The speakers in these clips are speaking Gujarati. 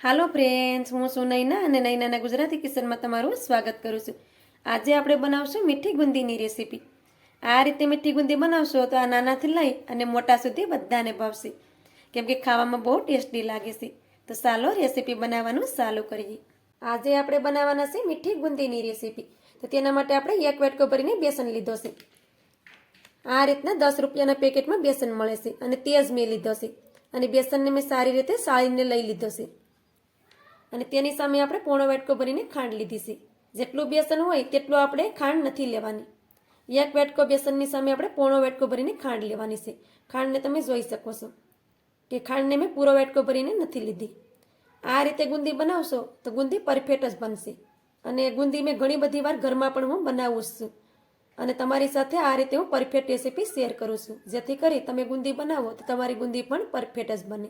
હાલો ફ્રેન્ડ્સ હું છું નૈના અને નૈનાના ગુજરાતી કિચનમાં તમારું સ્વાગત કરું છું. આજે આપણે બનાવશું મીઠી ગુંદીની રેસીપી આ રીતે મીઠી ગુંદી બનાવશો તો આ નાનાથી લઈ અને મોટા સુધી બધાને ભાવશે. કેમ કે ખાવામાં બહુ ટેસ્ટી લાગે છે. તો ચાલો રેસીપી બનાવવાનું ચાલુ કરીએ. આજે આપણે બનાવવાના છે મીઠી ગુંદીની રેસીપી તો તેના માટે આપણે એક વેટકો ભરીને બેસન લીધો છે. આ રીતના દસ રૂપિયાના પેકેટમાં બેસન મળે છે અને તેજ મેં લીધો છે. અને બેસનને મેં સારી રીતે સાળીને લઈ લીધો છે. અને તેની સામે આપણે પોણો વેટકો ભરીને ખાંડ લીધી છે. જેટલું બેસન હોય તેટલું આપણે ખાંડ નથી લેવાની. એક વેટકો બેસનની સામે આપણે પોણો વેટકો ભરીને ખાંડ લેવાની છે. ખાંડને તમે જોઈ શકો છો કે ખાંડને મેં પૂરો વેટકો ભરીને નથી લીધી. આ રીતે ગુંદી બનાવશો તો ગુંદી પરફેક્ટ જ બનશે. અને ગુંદી મેં ઘણી બધી વાર ઘરમાં પણ હું બનાવું છું. અને તમારી સાથે આ રીતે હું પરફેક્ટ રેસીપી શેર કરું છું. જેથી કરી તમે ગુંદી બનાવો તો તમારી ગુંદી પણ પરફેક્ટ જ બને.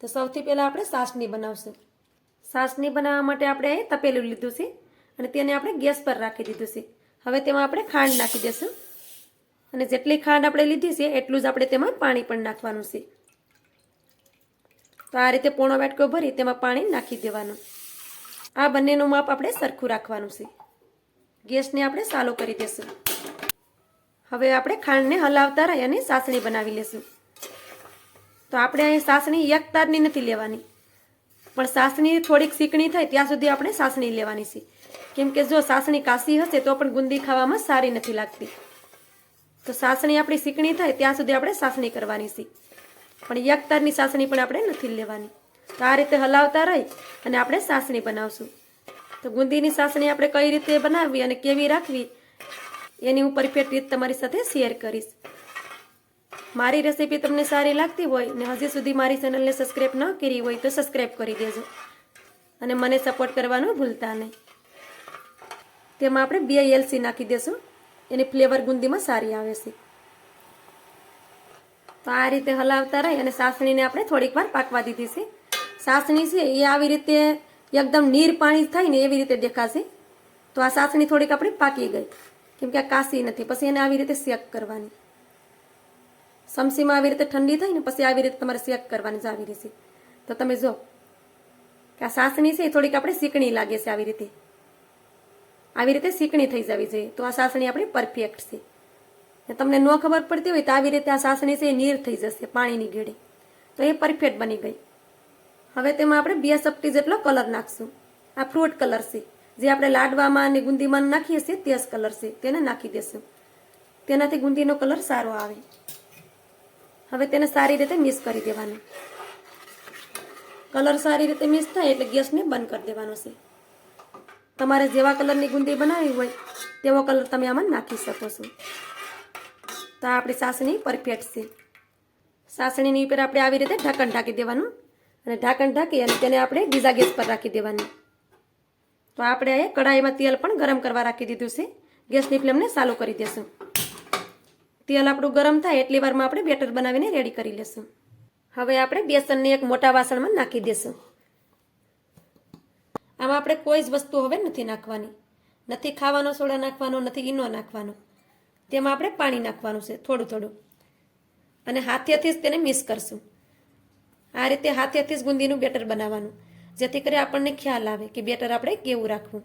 તો સૌથી પહેલાં આપણે સાસની બનાવશું. સાસની બનાવવા માટે આપણે અહીં તપેલું લીધું છે અને તેને આપણે ગેસ પર રાખી દીધું છે. હવે તેમાં આપણે ખાંડ નાખી દઈશું અને જેટલી ખાંડ આપણે લીધી છે, એટલું જ આપણે તેમાં પાણી પણ નાખવાનું છે. તો આ રીતે પોણો વાટકો ભરી તેમાં પાણી નાખી દેવાનું. આ બંનેનું માપ આપણે સરખું રાખવાનું છે. ગેસને આપણે ચાલુ કરી દઈશું હવે આપણે ખાંડને હલાવતા રહી અને સાસણી બનાવી લેશું. તો આપણે અહીં સાસણી એક તારની નથી લેવાની. પણ સાસણી થોડીક સીકણી થાય ત્યાં સુધી આપણે સાસણી લેવાની છે. કેમ કે જો સાસણી કાશી હશે તો પણ ગુંદી ખાવામાં સારી નથી લાગતી. તો સાસણી આપણી સીકણી થાય ત્યાં સુધી આપણે સાસણી કરવાની છે. પણ યકતારની સાસણી પણ આપણે નથી લેવાની. તો આ રીતે હલાવતા રહી અને આપણે સાસણી બનાવશું. તો ગુંદીની સાસણી આપણે કઈ રીતે બનાવવી અને કેવી રાખવી, એની હું પરફેક્ટ રીત તમારી સાથે શેર કરીશ. મારી રેસીપી તમને સારી લાગતી હોય ને હજી સુધી મારી ચેનલને સબસ્ક્રાઈબ ન કરી હોય તો સબસ્ક્રાઈબ કરી દેજો. અને મને સપોર્ટ કરવાનું ભૂલતા નહીં. તેમાં આપણે બે એલસી નાખી દેશું. એની ફ્લેવર ગુંદીમાં સારી આવે છે. તો આ રીતે હલાવતા રહી અને સાસણીને આપણે થોડીક વાર પાકવા દીધી છે. સાસણી છે એ આવી રીતે એકદમ નીર પાણી થાય ને એવી રીતે દેખાશે. તો આ સાસણી થોડીક આપણી પાકી ગઈ. કેમ કે આ કાસી નથી. પછી એને આવી રીતે શેક કરવાની. સમસીમાં આવી રીતે ઠંડી થાય ને પછી આવી રીતે તમારે શેક કરવાની જ આવી રહેશે તો તમે જો કે આ સાસણી છે એ થોડીક આપણે શીકણી લાગે છે આવી રીતે. આવી રીતે શીકણી થઈ જવી જોઈએ. તો આ સાસણી આપણી પરફેક્ટ છે. ને તમને ન ખબર પડતી હોય તો આવી રીતે આ સાસણી છે એ નીર થઈ જશે, પાણીની ઘેડે. તો એ પરફેક્ટ બની ગઈ. હવે તેમાં આપણે બે ચપટી જેટલો કલર નાખશું. આ ફ્રૂટ કલર છે. જે આપણે લાડવામાં અને ગુંદીમાં નાખીએ છીએ, તે જ કલર છે. તેને નાખી દેશું. તેનાથી ગુંદીનો કલર સારો આવે. હવે તેને સારી રીતે મિક્સ કરી દેવાનું. કલર સારી રીતે મિક્સ થાય એટલે ગેસને બંધ કરી દેવાનો છે. તમારે જેવા કલરની ગુંદી બનાવવી હોય, તેવો કલર તમે આમાં નાખી શકો છો. તો આ આપણી સાસણી પરફેક્ટ છે. સાસણીની ઉપર આપણે આવી રીતે ઢાંકણ ઢાંકી દેવાનું અને ઢાંકણ ઢાંકી અને તેને આપણે બીજા ગેસ પર રાખી દેવાની. તો આપણે કડાઈમાં તેલ પણ ગરમ કરવા રાખી દીધું છે. ગેસની ફ્લેમને ચાલુ કરી દેશું. તેલ આપણું ગરમ થાય એટલી વારમાં આપણે બેટર બનાવીને રેડી કરી લેશું. હવે આપણે બેસનને એક મોટા વાસણમાં નાખી દેશું. આમાં આપણે કોઈ જ વસ્તુ હવે નથી નાખવાની. નથી ખાવાનો સોડા નાખવાનો, નથી ઈનો નાખવાનો. તેમાં આપણે પાણી નાખવાનું છે, થોડું થોડું. અને હાથેથી જ તેને મિક્સ કરશું. આ રીતે હાથેથી જ ગુંદીનું બેટર બનાવવાનું. જેથી કરી આપણને ખ્યાલ આવે કે બેટર આપણે કેવું રાખવું.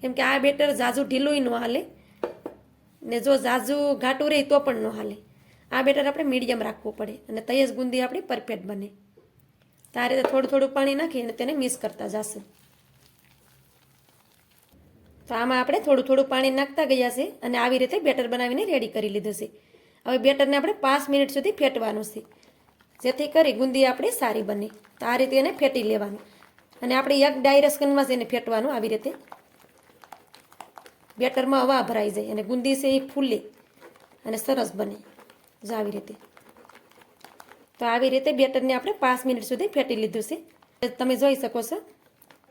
કેમ કે આ બેટર ઝાઝું ઢીલું ન હાલે. ને જો ઝાઝુ ઘાટું રહે તો પણ ન હાલે. આ બેટર આપણે મીડિયમ રાખવું પડે અને તૈય જ ગુંદી આપણી પરફેક્ટ બને. તો થોડું થોડું પાણી નાખી અને તેને મિક્સ કરતા જશું. તો આમાં આપણે થોડું થોડું પાણી નાખતા ગયા છે અને આવી રીતે બેટર બનાવીને રેડી કરી લીધું છે. હવે બેટરને આપણે પાંચ મિનિટ સુધી ફેટવાનું છે. જેથી કરી ગુંદી આપણી સારી બને. તો આ રીતે એને ફેટી લેવાનું. અને આપણે એક ડાયરેક્શનમાં જ એને ફેટવાનું આવી રીતે. બેટરમાં હવા ભરાઈ જાય અને ગુંદી છે એ ફૂલે અને સરસ બને. જો આવી રીતે. તો આવી રીતે બેટરને આપણે પાંચ મિનિટ સુધી ફેટી લીધું છે. તમે જોઈ શકો છો.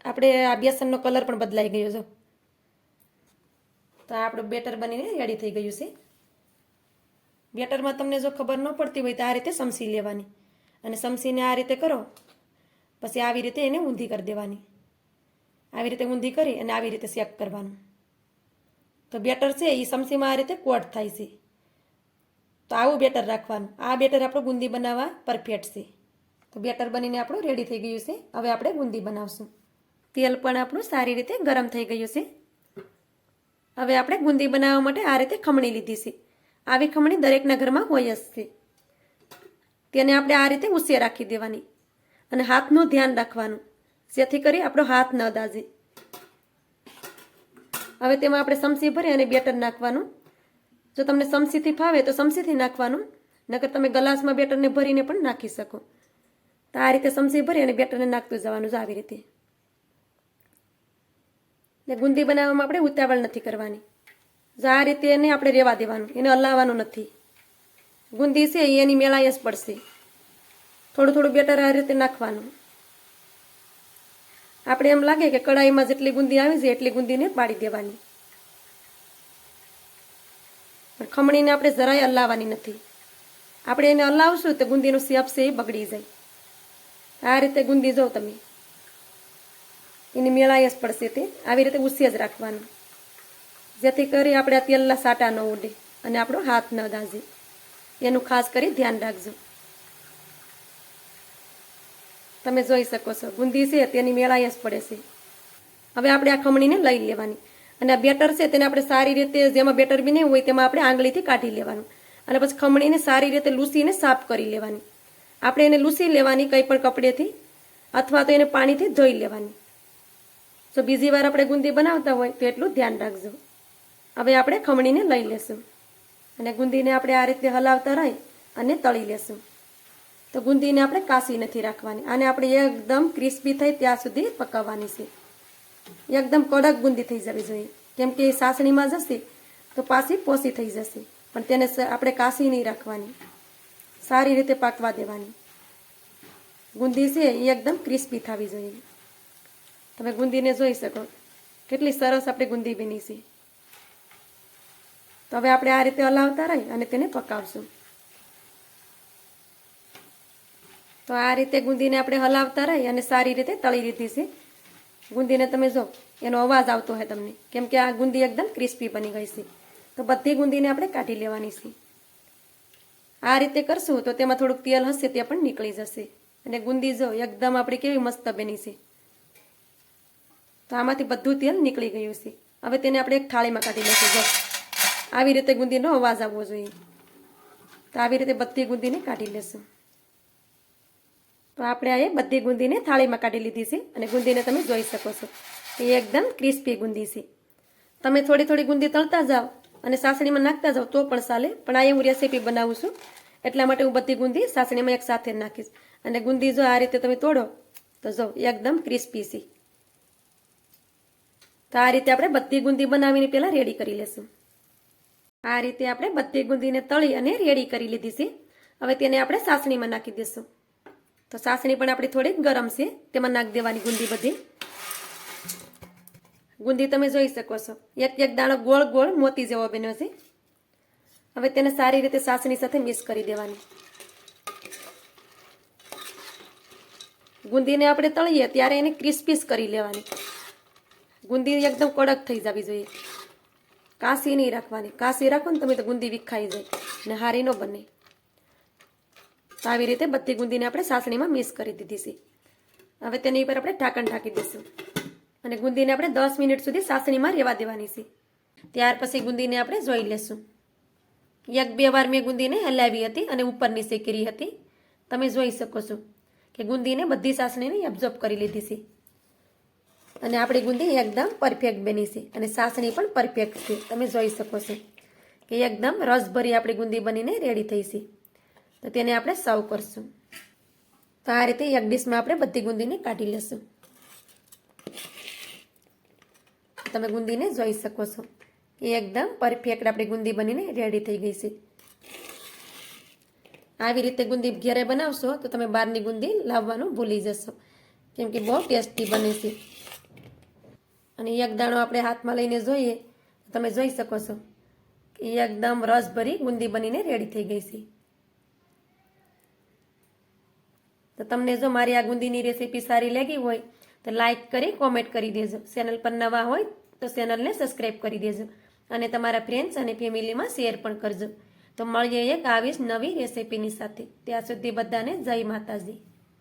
આપણે આ બેસનનો કલર પણ બદલાઈ ગયો છે. તો આપણું બેટર બનીને રેડી થઈ ગયું છે. બેટરમાં તમને જો ખબર ન પડતી હોય તો આ રીતે સમસી લેવાની. અને સમસીને આ રીતે કરો. પછી આવી રીતે એને ઊંધી કરી દેવાની. આવી રીતે ઊંધી કરી અને આવી રીતે શેક કરવાનું. તો બેટર છે એ સમસીમાં આ રીતે કોટ થાય છે. તો આવું બેટર રાખવાનું. આ બેટર આપણું ગુંદી બનાવવા પરફેક્ટ છે. તો બેટર બનીને આપણું રેડી થઈ ગયું છે. હવે આપણે ગુંદી બનાવશું. તેલ પણ આપણું સારી રીતે ગરમ થઈ ગયું છે. હવે આપણે ગુંદી બનાવવા માટે આ રીતે ખમણી લીધી છે. આવી ખમણી દરેકના ઘરમાં હોય જ છે. તેને આપણે આ રીતે ઉસે રાખી દેવાની અને હાથનું ધ્યાન રાખવાનું, જેથી કરી આપણો હાથ ન દાજે હવે તેમાં આપણે સમસી ભરી અને બેટર નાખવાનું. જો તમને સમસીથી ફાવે તો સમસીથી નાખવાનું, નકર તમે ગ્લાસમાં બેટરને ભરીને પણ નાખી શકો. તો આ રીતે સમસી ભરી અને બેટરને નાખતું જવાનું છે આવી રીતે. ને ગુંદી બનાવવામાં આપણે ઉતાવળ નથી કરવાની. જો આ રીતે એને આપણે રહેવા દેવાનું, એને હલાવવાનું નથી. ગુંદી છે, એની મેળાય જ પડશે. થોડું થોડું બેટર આ રીતે નાખવાનું. આપણે એમ લાગે કે કડાઈમાં જેટલી ગુંદી આવી છે એટલી ગુંદીને પાડી દેવાની. ખમણીને આપણે જરાય હલાવવાની નથી. આપણે એને હલાવશું તો ગુંદીનો શેપ છે એ બગડી જાય. આ રીતે ગુંદી જાઓ તમે. એની મેળાય જ પડશે તે. આવી રીતે ઉસી જ રાખવાનું. જેથી કરી આપણે આ તેલના સાટા ન ઉડે અને આપણો હાથ ન દાજે એનું ખાસ કરી ધ્યાન રાખજો. તમે જોઈ શકો છો. ગુંદી છે, તેની મેળાય જ પડે છે. હવે આપણે આ ખમણીને લઈ લેવાની. અને આ બેટર છે, તેને આપણે સારી રીતે, જેમાં બેટર બી નહીં હોય, તેમાં આપણે આંગળીથી કાઢી લેવાનું. અને પછી ખમણીને સારી રીતે લૂસીને સાફ કરી લેવાની. આપણે એને લૂસી લેવાની કંઈ પણ કપડેથી, અથવા તો એને પાણીથી ધોઈ લેવાની. જો બીજી વાર આપણે ગુંદી બનાવતા હોય, તો એટલું ધ્યાન રાખજો. હવે આપણે ખમણીને લઈ લેશું. અને ગુંદીને આપણે આ રીતે હલાવતા રહી અને તળી લેશું. તો ગુંદીને આપણે કાસી નથી રાખવાની. આને આપણે એકદમ ક્રિસ્પી થઈ ત્યાં સુધી પકાવવાની છે. એકદમ કડક ગુંદી થઈ જવી જોઈએ. કેમ કે સાસણીમાં જશે તો પાછી પોસી થઈ જશે. પણ તેને આપણે કાસી નહીં રાખવાની. સારી રીતે પાકવા દેવાની. ગુંદી છે એ એકદમ ક્રિસ્પી થવી જોઈએ. તમે ગુંદીને જોઈ શકો. કેટલી સરસ આપણે ગુંદી બની છે. તો હવે આપણે આ રીતે હલાવતા રહી અને તેને પકાવશું. તો આ રીતે ગુંદીને આપણે હલાવતા રહી અને સારી રીતે તળી લીધી છે. ગુંદીને તમે જો, એનો અવાજ આવતો હોય તમને, કેમ કે આ ગુંદી એકદમ ક્રિસ્પી બની ગઈ છે. તો બધી ગુંદીને આપણે કાઢી લેવાની છે. આ રીતે કરશું તો તેમાં થોડુંક તેલ હશે, તે પણ નીકળી જશે. અને ગુંદી જો એકદમ આપણી કેવી મસ્ત બની છે. તો આમાંથી બધું તેલ નીકળી ગયું છે. હવે તેને આપણે એક થાળીમાં કાઢી લઈશું, જો. આવી રીતે ગુંદીનો અવાજ આવવો જોઈએ. તો આવી રીતે બધી ગુંદીને કાઢી લેશું. તો આપણે આ બધી ગુંદીને થાળીમાં કાઢી લીધી છે અને ગુંદીને તમે જોઈ શકો છો. એ એકદમ ક્રિસ્પી ગુંદી છે. તમે થોડી થોડી ગુંદી તળતા જાઓ અને સાસણીમાં નાખતા જાઓ તો પણ ચાલે. પણ આ હું રેસીપી બનાવું છું. એટલા માટે હું બધી ગુંદી સાસણીમાં એક સાથે નાખીશ. અને ગુંદી જો આ રીતે તમે તોડો, તો જો એકદમ ક્રિસ્પી છે. તો આ રીતે આપણે બધી ગુંદી બનાવીને પહેલાં રેડી કરી લેશું. આ રીતે આપણે બધી ગુંદીને તળી અને રેડી કરી લીધી છે. હવે તેને આપણે સાસણીમાં નાખી દઈશું તો સાસણી પણ આપણી થોડીક ગરમ છે. તેમાં નાખી દેવાની ગુંદી બધી. ગુંદી તમે જોઈ શકો છો. એક એક દાણો ગોળ ગોળ મોતી જેવો બન્યો છે. હવે તેને સારી રીતે સાસણી સાથે મિક્સ કરી દેવાની. ગુંદીને આપણે તળીએ ત્યારે એને ક્રિસ્પીસ કરી લેવાની. ગુંદી એકદમ કડક થઈ જવી જોઈએ. કાસી નહીં રાખવાની. કાસી રાખો ને તમે તો ગુંદી વિખાઈ જાય ને હારી ન બને. તો આવી રીતે બધી ગુંદીને આપણે સાસણીમાં મિક્સ કરી દીધી છે. હવે તેની ઉપર આપણે ઢાંકણ ઢાંકી દઈશું. અને ગુંદીને આપણે દસ મિનિટ સુધી સાસણીમાં રહેવા દેવાની છે. ત્યાર પછી ગુંદીને આપણે જોઈ લેશું. એક બે વાર મેં ગુંદીને હલાવી હતી અને ઉપર નીચે હતી. તમે જોઈ શકો છો કે ગુંદીને બધી સાસણીને એબ્ઝોર્બ કરી લીધી છે. અને આપણી ગુંદી એકદમ પરફેક્ટ બની છે અને સાસણી પણ પરફેક્ટ છે. તમે જોઈ શકો છો કે એકદમ રસભરી આપણી ગુંદી બનીને રેડી થઈ છે. તો તેને આપણે સર્વ કરશું. તો આ રીતે એક ડીશમાં આપણે બધી ગુંદીને કાઢી લેશું. તમે ગુંદીને જોઈ શકો છો. એ એકદમ પરફેક્ટ આપણી ગુંદી બનીને રેડી થઈ ગઈ છે. આવી રીતે ગુંદી ઘેરે બનાવશો તો તમે બહારની ગુંદી લાવવાનું ભૂલી જશો. કેમ કે બહુ ટેસ્ટી બને છે. અને એક દાણો આપણે હાથમાં લઈને જોઈએ. તમે જોઈ શકો છો કે એકદમ રસભરી ગુંદી બનીને રેડી થઈ ગઈ છે. તો તમને જો મારી આ ગુંદીની રેસીપી સારી લાગી હોય, તો લાઇક કરી કોમેન્ટ કરી દેજો. ચેનલ પર નવા હોય, તો ચેનલને સબસ્ક્રાઈબ કરી દેજો. અને તમારા ફ્રેન્ડ્સ અને ફેમિલીમાં શેર પણ કરજો. તો મળીએ એક આવી જ નવી રેસીપીની સાથે. ત્યાં સુધી બધાને જય માતાજી.